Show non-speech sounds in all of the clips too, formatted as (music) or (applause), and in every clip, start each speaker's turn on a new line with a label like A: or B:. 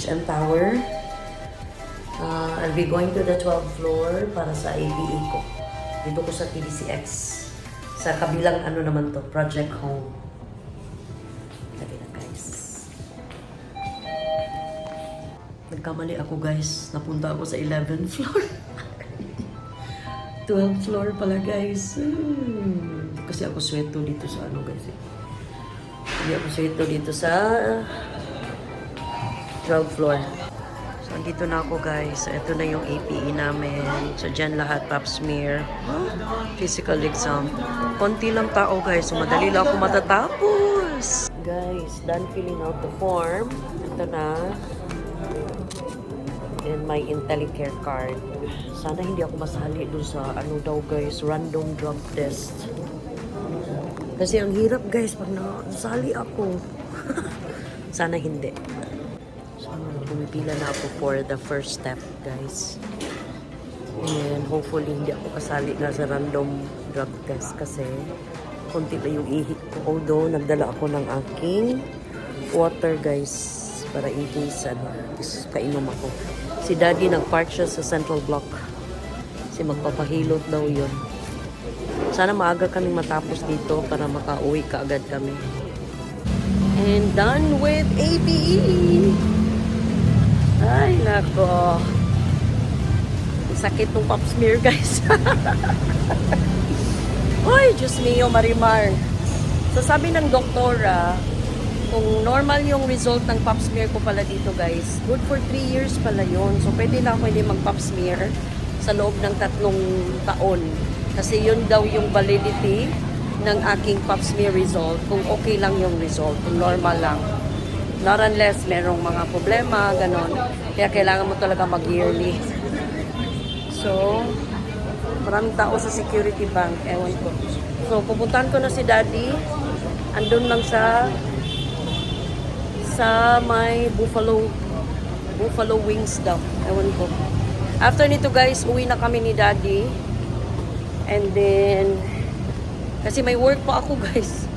A: HM Tower. Uh, I'll be going to the 12th floor para sa ABE ko. Dito ko sa TDCX. Sa kabilang ano naman to, Project Home. Lagi na guys. Nagkamali ako guys. Napunta ako sa 11th (laughs) floor. 12th floor pala guys. Kasi ako sweto dito sa ano guys eh. Hindi ako sweto dito sa 12th floor. So, andito na ako guys. Ito na yung APE namin. So, dyan lahat, pap smear, physical exam. Konti lang tao guys. So, madali lang ako matatapos. Guys, done filling out the form. Ito na. And my IntelliCare card. Sana hindi ako masali dun sa ano daw guys, random drug test. Kasi ang hirap guys pag nasali ako. (laughs) Sana hindi. Pumipila na ako for the first step, guys. And hopefully, hindi ako kasali nga sa random drug test kasi konti na yung ihip ko. Although, nagdala ako ng aking water, guys, para in case, ano, kainom ako. Si Daddy nag-park siya sa Central Block. Kasi magpapahilot daw yun. Sana maaga kaming matapos dito para makauwi kaagad kami. And done with ABE! Ay, nako. Sakit ng pap smear, guys. (laughs) Uy, Diyos mio, Marimar. So, sabi ng doktora, kung normal yung result ng pap smear ko pala dito, guys, good for 3 years pala yon So, pwede na ako hindi mag-pap smear sa loob ng tatlong taon. Kasi yun daw yung validity ng aking pap smear result kung okay lang yung result, kung normal lang. Not unless merong mga problema, ganon. Kaya kailangan mo talaga mag-yearly. So, maraming tao sa security bank, ewan ko. So, pupuntahan ko na si daddy. Andun lang sa sa may buffalo buffalo wings daw. Ewan ko. After nito guys, uwi na kami ni daddy. And then, kasi may work pa ako (laughs) guys.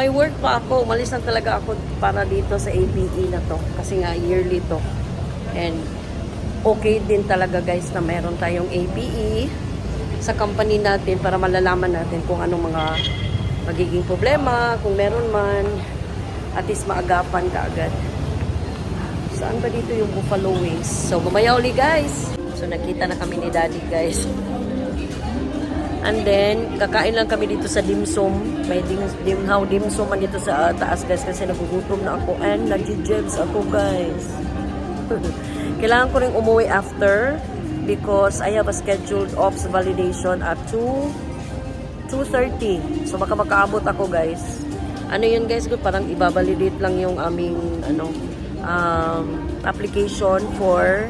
A: May work pa ako. Umalis lang talaga ako para dito sa ABE na to. Kasi nga yearly to. And okay din talaga guys na meron tayong ABE sa company natin para malalaman natin kung anong mga magiging problema, kung meron man, at least maagapan ka agad. Saan ba dito yung buffalo wings? So, mamaya uli guys. So, nakita na kami ni daddy guys. And then, kakain lang kami dito sa dimsum. May dim, dimhaw dimsum man dito sa uh, taas guys kasi nagugutom na ako. And nag-jebs ako guys. (laughs) Kailangan ko rin umuwi after because I have a scheduled ops validation at 2 2.30. So baka makaabot ako guys. Ano yun guys? Parang ibabalidate lang yung aming ano um, application for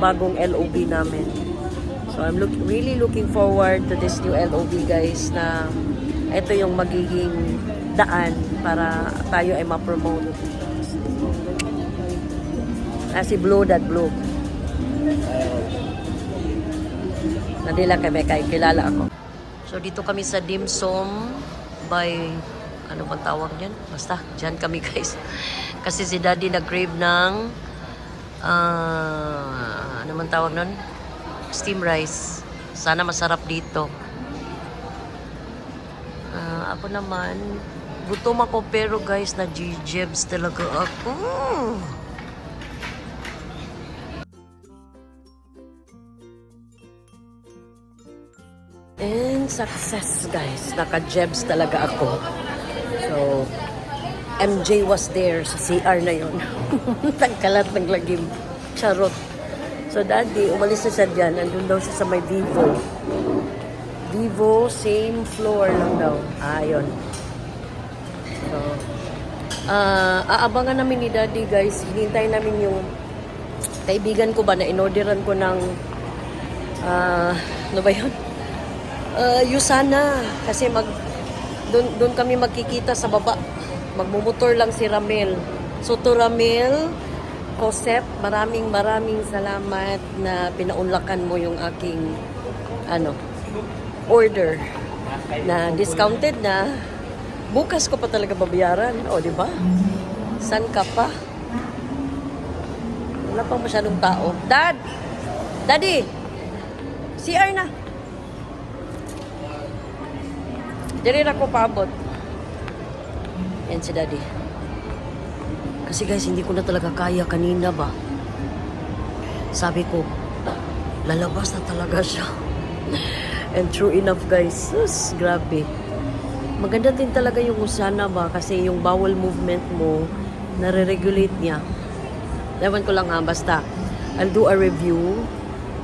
A: bagong LOB namin. So I'm look, really looking forward to this new LOB guys na ito yung magiging daan para tayo ay ma-promote. Ah, si Blue that Blue. Nadila kay Mekay, kilala ako. So dito kami sa Dim Sum by ano bang tawag niyan? Basta, dyan kami guys. Kasi si Daddy nag-crave ng ah, ano man tawag nun? Steam rice. Sana masarap dito. Ah, ako naman, gutom ako pero guys, na-jibs talaga ako. And success guys. Naka-jebs talaga ako. So, MJ was there sa CR na yon. Tagkalat (laughs) ng lagim. Charot. So, daddy, umalis na siya dyan. Andun daw siya sa may Vivo. Vivo, same floor lang daw. Ah, yun. So, ah, aabangan namin ni daddy, guys. Hinintay namin yung kaibigan ko ba na inorderan ko ng ah, ano ba yun? Uh, Yusana. Kasi mag doon doon kami magkikita sa baba. Magmumotor lang si Ramel. So to Ramel, Josep, maraming maraming salamat na pinaunlakan mo yung aking ano order na discounted na bukas ko pa talaga babayaran. O, di ba? San ka pa? Wala pang masyadong tao. Dad! Daddy! CR na! Dili na ko paabot. Yan si Daddy. Kasi guys, hindi ko na talaga kaya kanina ba. Sabi ko, lalabas na talaga siya. (laughs) And true enough guys, sus, grabe. Maganda din talaga yung usana ba kasi yung bowel movement mo, nare-regulate niya. Ewan ko lang ha, basta I'll do a review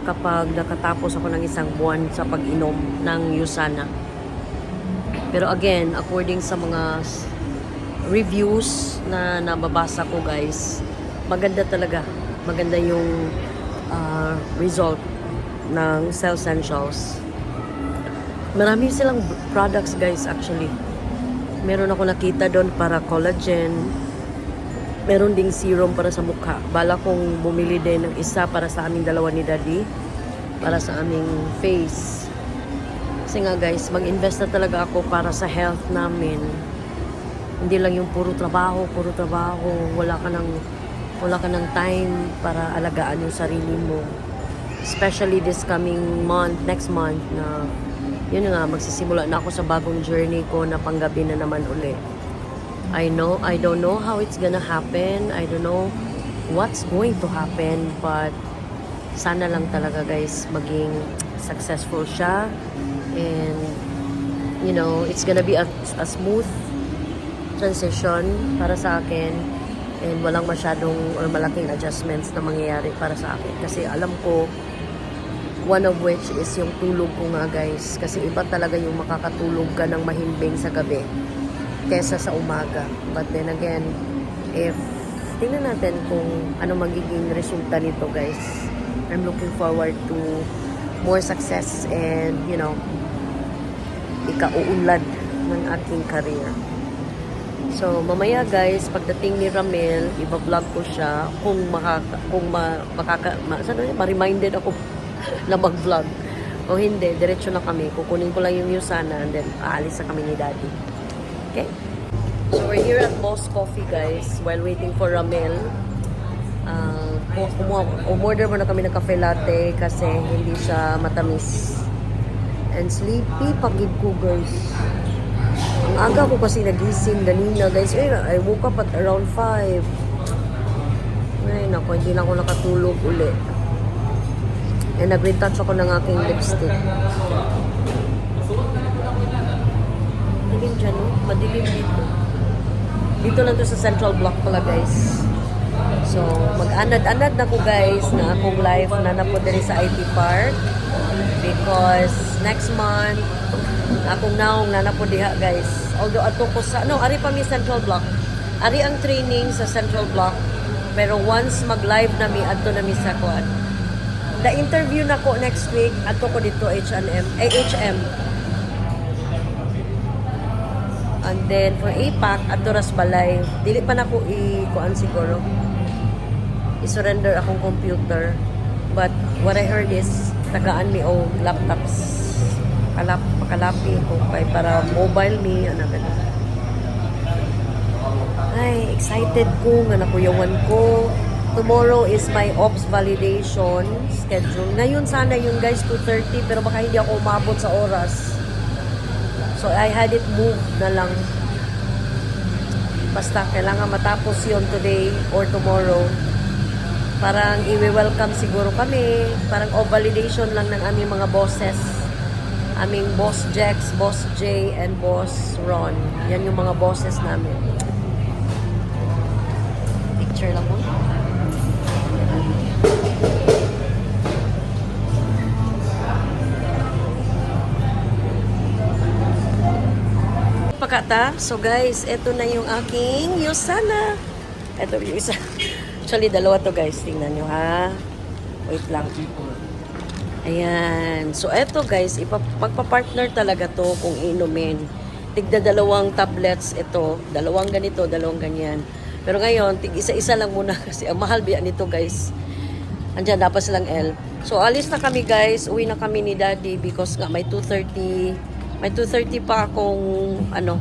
A: kapag nakatapos ako ng isang buwan sa pag-inom ng Usana. Pero again, according sa mga reviews na nababasa ko guys, maganda talaga. Maganda yung ah, result ng Cell Essentials. Marami silang products guys actually. Meron ako nakita doon para collagen. Meron ding serum para sa mukha. Bala kong bumili din ng isa para sa aming dalawa ni Daddy. Para sa aming face. Kasi nga guys, mag-invest na talaga ako para sa health namin. Hindi lang yung puro trabaho, puro trabaho. Wala ka ng, wala ka ng time para alagaan yung sarili mo. Especially this coming month, next month na yun nga, magsisimula na ako sa bagong journey ko na panggabi na naman uli. I know, I don't know how it's gonna happen. I don't know what's going to happen, but sana lang talaga guys maging successful siya and you know it's gonna be a, a smooth transition para sa akin and walang masyadong or malaking adjustments na mangyayari para sa akin. Kasi alam ko one of which is yung tulog ko nga guys. Kasi iba talaga yung makakatulog ka ng mahimbing sa gabi kesa sa umaga. But then again if tingnan natin kung ano magiging resulta nito guys. I'm looking forward to more success and you know ikauunlad ng aking career So, mamaya guys, pagdating ni Ramel, iba-vlog ko siya kung makaka, kung ma, makaka, ma, yun, ma-reminded ako (laughs) na mag-vlog. O hindi, diretso na kami. Kukunin ko lang yung Yusana and then aalis na kami ni Daddy. Okay? So, we're here at Boss Coffee guys while waiting for Ramel. Uh, umorder muna kami ng cafe latte kasi hindi siya matamis. And sleepy pagid ko guys. Ang aga ko kasi nagising ganina, guys. Eh, I woke up at around 5. Ay, naku, hindi na ako nakatulog uli. And nag-retouch ako ng aking lipstick. Madilim dyan, no? Madilim dito. Dito lang to sa Central Block pala, guys. So, mag-anad-anad na ko, guys, na akong live na diri sa IT Park. Because next month, akong naong na diha, guys. Although ato ko sa, no, ari pa mi Central Block. Ari ang training sa Central Block. Pero once mag-live na mi, ato na mi sa kuan. The interview na ko next week, ato ko dito H&M, eh, HM. And then for APAC, ato ras balay. Dili pa na ko i-kuan siguro. I-surrender akong computer. But what I heard is, tagaan mi o laptops. Kalap, makalapi ko kay para mobile mi, ano ganun. Ay, excited ko nga nakuyawan ko. Tomorrow is my ops validation schedule. Ngayon sana yun guys, 2.30 pero baka hindi ako umabot sa oras. So I had it moved na lang. Basta kailangan matapos yon today or tomorrow. Parang i-welcome siguro kami. Parang o validation lang ng aming mga bosses. Aming boss Jex, boss J, and boss Ron. Yan yung mga bosses namin. Picture lang mo. Pakata. So guys, eto na yung aking Yosana. Eto yung isa. (laughs) Actually, dalawa to guys. Tingnan nyo ha. Wait lang. Ayan. So, eto guys, magpa-partner talaga to kung inumin. Tigda dalawang tablets ito. Dalawang ganito, dalawang ganyan. Pero ngayon, tig isa-isa lang muna (laughs) kasi ang mahal biya nito guys. Andiyan, dapat silang L. So, alis na kami guys. Uwi na kami ni Daddy because nga may 2.30. May 2.30 pa akong ano,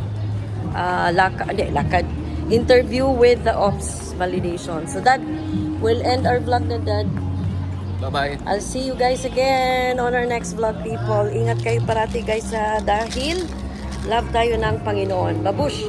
A: ah lakad, hindi, lakad. Interview with the ops validation. So, that will end our vlog na Dad.
B: Bye-bye.
A: I'll see you guys again on our next vlog, people. Ingat kayo parati, guys, sa dahil love tayo ng Panginoon. Babush!